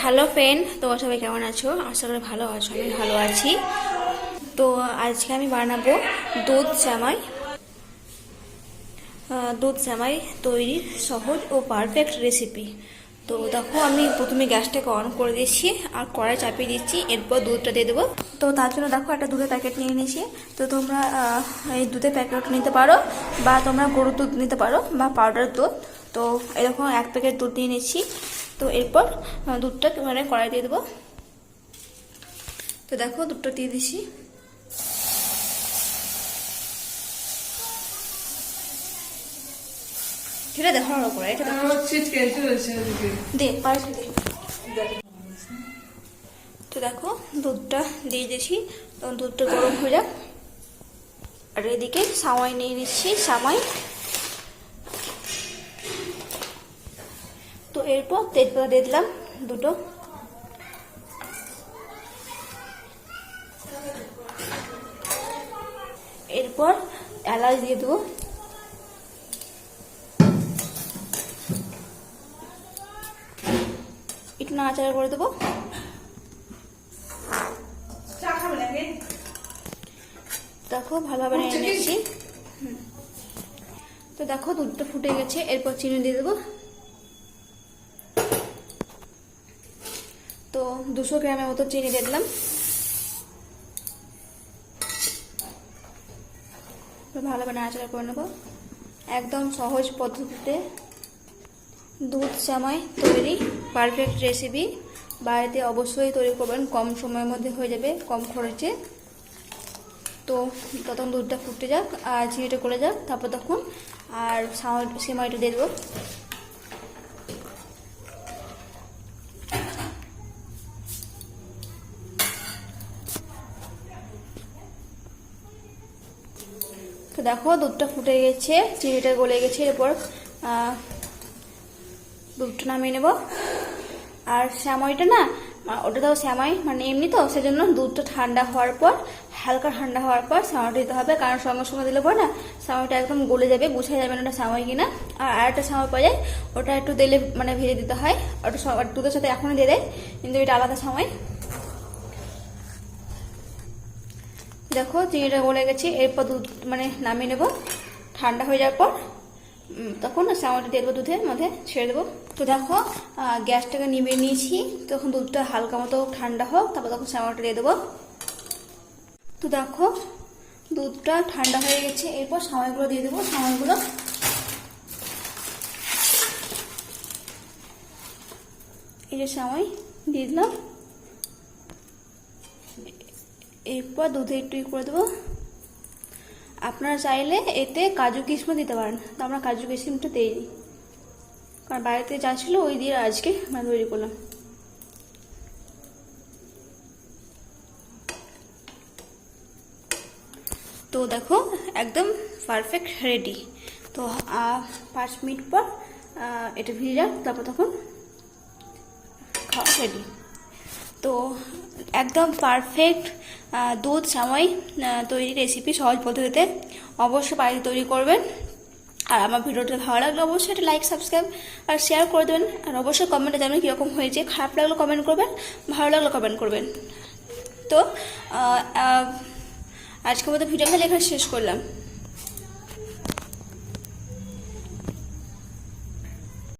Hello friend তোমরা সবাই কেমন আছো? আশা করি ভালো আছো, আমি ভালো আছি। তো আজকে আমি বানাবো দুধ জামাই। দুধ জামাই তৈরির সহজ ও পারফেক্ট রেসিপি তো দেখো, আমি প্রথমে গ্যাসটাকে অন করে দিচ্ছি আর কড়াই চাপিয়ে দিচ্ছি, এরপর দুধটা দিয়ে দেবো। তো তার জন্য দেখো, একটা দুধের প্যাকেট নিয়ে নিয়েছি। তো তোমরা এই দুধের প্যাকেট নিতে পারো বা তোমরা গরুর দুধ নিতে পারো বা পাউডার দুধ। তো এরকম এক প্যাকেট দুধ নিয়ে নিচ্ছি। তো এরপর দুধটা মানে কড়াই দিয়ে দেবো। তো দেখো দুধটা দিয়ে দিচ্ছি সেটা দেখো আমার উপরে এটা দে দে তো দেখো দুধটা দিয়ে দিয়েছি। তখন দুধটা গরম হয়ে যাক। আর এদিকে সামাই নিয়ে নিচ্ছি সামাই। এরপর তেজপাতা দিয়ে দিলাম দুটো। এরপর এলাচ দিয়ে দেবো। একটু নাড়াচাড়া করে দেবো। দেখো ভালোভাবে নিয়ে নিচ্ছি। তো দেখো দুধটা ফুটে গেছে। এরপর চিনি দিয়ে দেবো। তো দুশো গ্রামের মতো চিনি দিয়ে দিলাম। ভালোভাবে নাড়াচাড়া করে নেব। একদম সহজ পদ্ধতিতে দুধ জামাই তৈরি পারফেক্ট রেসিপি বাড়িতে অবশ্যই তৈরি করবেন, কম সময়ের মধ্যে হয়ে যাবে, কম খরচে। তো তখন দুধটা ফুটে যাক, আর চিনিটা করে যাক, তারপর তখন আর সামা- সেমাইটা দিয়ে দেবো। তো দেখো, দুধটা ফুটে গেছে, চিনিটা গলে গেছে, এরপর দুধটা নামিয়ে নেব। আর শ্যামাইটা না ওটা তো শ্যামাই মানে এমনি তো, সেজন্য দুধটা ঠান্ডা হওয়ার পর, হালকা ঠান্ডা হওয়ার পর শ্যামাইটা দিতে হবে, কারণ সঙ্গে সঙ্গে দিলে পর না, শ্যামাইটা একদম গলে যাবে বোঝা যাবে না ওটা শ্যামাই কিনা। আর আরেকটা শ্যামাই পাওয়া যায়, ওটা একটু তেলে মানে ভেজে দিতে হয়, ওটা দুধের সাথে এখনই দিয়ে দেয়, কিন্তু এটা আলাদা সময় দেখো চিনিটা গলে গেছে, এরপর দুধ মানে নামিয়ে নেব। ঠান্ডা হয়ে যাওয়ার পর তখন শ্যামাটা দিয়ে দেবো দুধের মধ্যে, ছেড়ে দেবো। তো দেখো গ্যাসটাকে নিভিয়ে নিয়েছি। তখন দুধটা হালকা মতো ঠান্ডা হোক, তারপর তখন শ্যামাটা দিয়ে দেবো। তো দেখো, দুধটা ঠান্ডা হয়ে গেছে। এরপর সামাইগুলো দিয়ে দেবো সামাইগুলো এই যে সামাই দিয়ে দিলাম। এরপর দুধে একটু করে দেবো। আপনারা চাইলে এতে কাজু কিশমিশ দিতে পারেন তো আমরা কাজু কিশমিশটা দিইনি। কারণ বাড়িতে যা ছিল ওই দিয়ে আজকে আমরা তৈরি করলাম। তো দেখো, একদম পারফেক্ট রেডি তো পাঁচ মিনিট পর এটা ভিজে যাক, তারপর তখন খাওয়া রেডি তো একদম পারফেক্ট দুধ সামাই তৈরি রেসিপি সহজ পদ্ধতিতে অবশ্যই বাড়িতে তৈরি করবেন। আর আমার ভিডিওটা ভালো লাগলে অবশ্যই একটা লাইক সাবস্ক্রাইব আর শেয়ার করে দেবেন। আর অবশ্যই কমেন্টে জানাবেন কীরকম হয়েছে, খারাপ লাগলে কমেন্ট করবেন, ভালো লাগলে কমেন্ট করবেন। তো আজকের মতো ভিডিওটা এখানে শেষ করলাম।